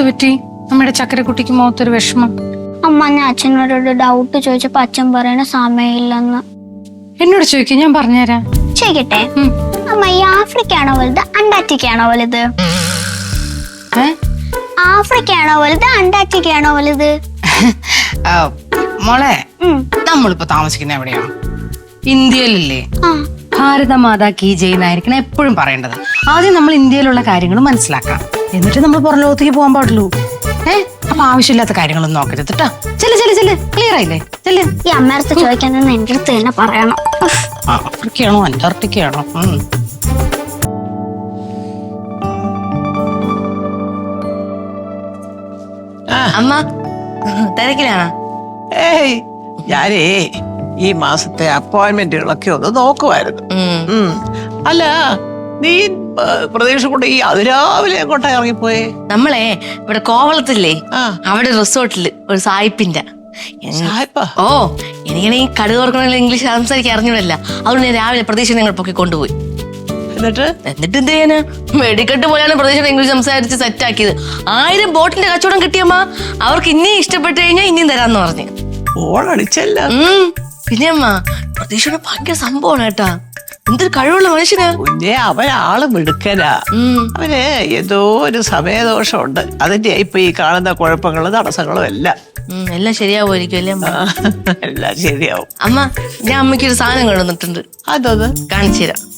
എന്തു പറ്റി? നമ്മുടെ ചക്കരക്കുട്ടിക്ക് മുഖത്തൊരു വിഷമം. അമ്മ ഞാൻ അച്ഛനോട് ഒരു ഡൗട്ട് ചോദിച്ചപ്പോ അച്ഛൻ പറയണ സമയമില്ലെന്ന്. എന്നോട് ചോദിക്കും ഞാൻ പറഞ്ഞുതരാം. ചോദിക്കട്ടെ. അമ്മ ഈ ആഫ്രിക്ക ആണോ വലുത് അന്റാർട്ടിക്ക ആണോ വലുത്? ആഫ്രിക്ക ആണോ വലുത് അന്റാർട്ടിക്ക ആണോ വലുത് മോളെ. നമ്മളിപ്പോ താമസിക്കുന്ന എവിടെയാണ് ഇന്ത്യയിലല്ലേ? ഭാരത മാതാ കീ ജയ് എന്നായിരിക്കണം എപ്പോഴും പറയേണ്ടത്. ആദ്യം നമ്മൾ ഇന്ത്യയിലുള്ള കാര്യങ്ങൾ മനസ്സിലാക്കാം എന്നിട്ട് നമ്മൾ പുറം ലോകത്തേക്ക് പോകാൻ പാടുള്ളൂ. ഏ? അപ്പൊ ആവശ്യമില്ലാത്ത കാര്യങ്ങളൊന്നും നോക്കരുത് കേട്ടോ ചെല്ല് ചെല്ല് ചെല്ല്. ക്ലിയർ ആയില്ലേ? ചെല്ല്. ഈ അമ്മയടുത്ത് ചോദിക്കുന്നത് എന്റെ അടുത്ത് തന്നെ പറയണം. ആഫ്രിക്കയാണോ അന്റാർട്ടിക്കയാണോ? ഉം. അമ്മ തിരക്കിലാണോ? ഏയ് ഞാനേ ഈ മാസത്തെ അപ്പോയിന്റ്മെന്റുകളൊക്കെ ഒന്ന് നോക്കുമായിരുന്നു. അല്ല നീ പ്രതീക്ഷ കൊണ്ട് ഈ അതിരാവിലെ എങ്ങോട്ടാ ഇറങ്ങിപ്പോയേ? നമ്മളെ ഇവിടെ കോവളത്തില്ലേ? അവിടെ റിസോർട്ടിൽ ഒരു സായിപ്പിന്റെ. ഓ എനിക്കാണെങ്കിൽ ഈ കടു തുറക്കണമെങ്കിൽ ഇംഗ്ലീഷ് സംസാരിക്കാൻ അറിഞ്ഞൂടല്ല. അതുകൊണ്ട് ഞാൻ രാവിലെ പ്രതീക്ഷ നിങ്ങൾ പൊക്കി കൊണ്ടുപോയി. എന്നിട്ട്? എന്നിട്ട് എന്ത് ചെയ്യാനാ? വെടിക്കെട്ട് പോലെയാണ് പ്രതീക്ഷ ഇംഗ്ലീഷ് സംസാരിച്ച് സെറ്റ് ആക്കിയത് ആയിരം ബോട്ടിന്റെ കച്ചവടം കിട്ടിയമ്മ അവർക്ക് ഇനിയും ഇഷ്ടപ്പെട്ടു കഴിഞ്ഞാൽ ഇനിയും തരാന്ന് പറഞ്ഞു. ഉം. പിന്നെ അമ്മ പ്രതീക്ഷയുടെ ഭയങ്കര സംഭവമാണ് കേട്ടാ. എന്തൊരു കഴിവുള്ള മനുഷ്യന്. കുഞ്ഞെ അവനാൾ മിടുക്കനാ. അവന് ഏതോ ഒരു സമയദോഷമുണ്ട്. അതിന്റെ ഇപ്പൊ ഈ കാണുന്ന കുഴപ്പങ്ങളും തടസ്സങ്ങളും എല്ലാം. എല്ലാം ശരിയാവുമായിരിക്കും അല്ലേ അമ്മ? എല്ലാം ശരിയാവും. അമ്മ ഞാൻ അമ്മയ്ക്ക് ഒരു സാധനം കൊണ്ടുവന്നിട്ടുണ്ട്. അതത് കാണിച്ചു തരാം.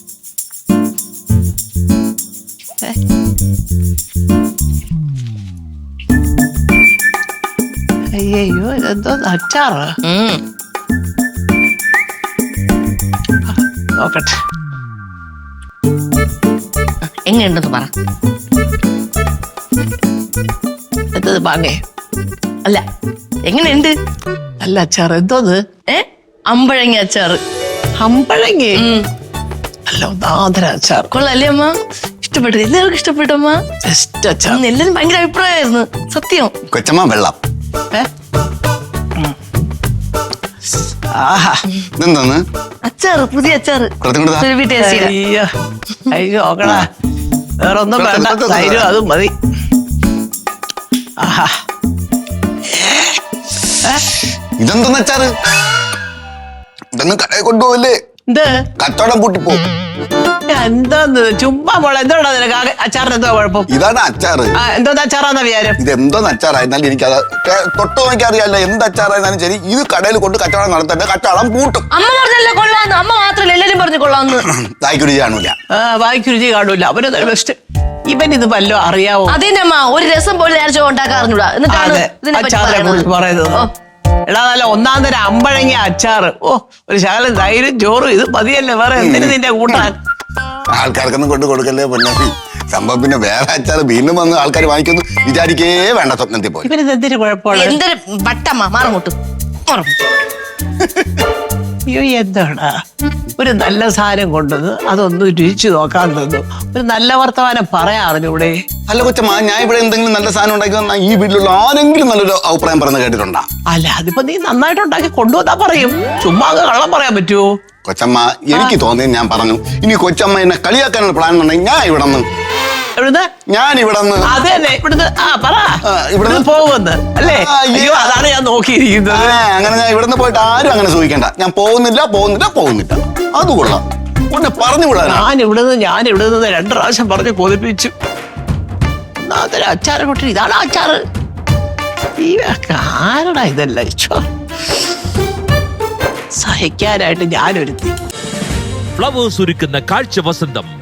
അയ്യോ ഇതെന്തോ അച്ചാറ്. നോക്കട്ടെ. എങ്ങനെയുണ്ടെന്ന് പറ. എത്തത് പാങ്ങേ അല്ല എങ്ങനെയുണ്ട്? അല്ല അച്ചാർ എന്തോന്ന്? ഏ? അമ്പഴങ്ങ അച്ചാർ അമ്പഴങ്ങി? അല്ല ഒന്നാന്തര അച്ചാർ കൊള്ളാല്ലേ അമ്മ? ഇഷ്ടപ്പെട്ടു. എല്ലാവർക്കും ഇഷ്ടപ്പെട്ടമ്മ ബെസ്റ്റ് അച്ചാർ ഉം, എല്ലാരും ഭയങ്കര അഭിപ്രായമായിരുന്നു. സത്യം. കൊച്ചമ്മ വെള്ളം. ഏ? ആഹാ ഇതെന്താന്ന് അച്ചാറ് പുതിയ അച്ചാറ് ടേസ്റ്റ് അയ്യോ അയ്യോ നോക്കടാ. വേറെ ഒന്നും വേണ്ട. തൈരും അതും മതി. ആഹാ. ഇതെന്തെന്ന് അച്ചാറ്? ഇതൊന്നും കടയിൽ കൊണ്ടുപോകല്ലേ എന്ത്? കച്ചവടം പൂട്ടിപ്പോ എന്താന്ന്? ചുമ്മാ മോളെ എന്തോടാ നിനക്ക്? അച്ചാറിന് എന്തോ കുഴപ്പം? ഇതാണ് അച്ചാറ് ആ എന്തോന്ന് അച്ചാറാന്ന വിചാരം? ഇത് എന്തോന്ന് അച്ചാറായിരുന്നാലും എനിക്കത് കേ- തൊട്ട് നോക്കി അറിയാലോ എന്ത് അച്ചാറായിരുന്നാലും ശരി ഇത് കടയിൽ കൊണ്ട് കച്ചവടം നടത്തേണ്ട കച്ചവടം പൂട്ടും. അമ്മ പറഞ്ഞല്ലോ കൊള്ളാന്ന്? അമ്മ മാത്രല്ല എല്ലാരും പറഞ്ഞു കൊള്ളാന്ന്. തായ്ക്കുടി കാണൂല. ആ വായിക്ക് രുചി കാണൂല. അവന് ബെസ്റ്റ് ഇവൻ ഇത് വല്ലോ അറിയാവോ? അതിന്റെ അമ്മ ഒരു രസം പോലെ നേരെ ഉണ്ടാക്കാൻ അറിഞ്ഞൂടാ എന്നിട്ടാണ് ഇതിനെ പറ്റി പറയുന്നത്. എടാ നല്ല ഒന്നാം തരം അമ്പഴങ്ങ അച്ചാറ്. ഓ ഒരു ശകല തൈരും ചോറും. ഇത് മതിയല്ലേ വേറെ? എന്തിനു നിന്റെ കൂട്ടാൻ? ആൾക്കാർക്കൊന്നും കൊണ്ട് കൊടുക്കല്ലേ പൊന്നാപ്പി സംഭവം പിന്നെ വേറെ അച്ചാർ വീണ്ടും വന്ന് ആൾക്കാർ വാങ്ങിക്കുന്നു വിചാരിക്കേ വേണ്ട സ്വപ്നത്തിൽ പോയി ഇവന് എന്തിനു കുഴപ്പമുള്ള എന്തൊരു വട്ടമ്മ മാറും. അയ്യോ എന്താടാ ഒരു നല്ല സാധനം കൊണ്ടുവന്ന് അതൊന്ന് രുചിച്ചു നോക്കാൻ തന്നു. ഒരു നല്ല വർത്തമാനം പറയാൻ ഇവിടെ അല്ല കൊച്ചമ്മ ഞാൻ ഇവിടെ എന്തെങ്കിലും നല്ല സാധനം ഉണ്ടാക്കി വന്നാൽ ഈ വീട്ടിലുള്ള ആരെങ്കിലും നല്ലൊരു അഭിപ്രായം പറയുന്നത് കേട്ടിട്ടുണ്ടാ? അല്ല അതിപ്പോ നീ നന്നായിട്ട് ഉണ്ടാക്കി കൊണ്ടുവന്നാ പറയും. ചുമ്മാ കള്ളം പറയാൻ പറ്റുമോ കൊച്ചമ്മ എനിക്ക് തോന്നിയത് ഞാൻ പറഞ്ഞു. ഇനി കൊച്ചമ്മ എന്നെ കളിയാക്കാനുള്ള പ്ലാൻ ഉണ്ടെങ്കിൽ ഞാൻ ഇവിടെ നിന്ന് എവിടുന്ന്? ഞാൻ ഇവിടെ അതെ അത് ഇവിടുന്ന്. ആ പറ. ഇവിടുന്ന്. ഇവിടുന്ന് പോകുമെന്ന് അല്ലേ? അയ്യോ. അതാണ് ഞാൻ നോക്കിയിരിക്കുന്നത്. അങ്ങനെ ഞാൻ ഇവിടെ പോയിട്ട് ആരും അങ്ങനെ ചോദിക്കണ്ട ഞാൻ പോകുന്നില്ല പോകുന്നില്ല പോകുന്നില്ല. അത് കൊള്ളാം. ഒന്ന് പറഞ്ഞു വിടാനാ. ഞാൻ ഇവിടുന്ന് ഞാൻ ഇവിടുന്ന് രണ്ട് പ്രാവശ്യം പറഞ്ഞു കൊതിപ്പിച്ചു. ഒന്നാമത്തെ അച്ചാറ് കൊട്ടി ഇതാണ് അച്ചാറ്. ഈ ആരടാ ഇതല്ല? ഇച്ചോ സഹിക്കാനായിട്ട് ഞാനൊരുത്തി. ഫ്ലവേഴ്സ് ഒരുക്കുന്ന കാഴ്ച വസന്തം.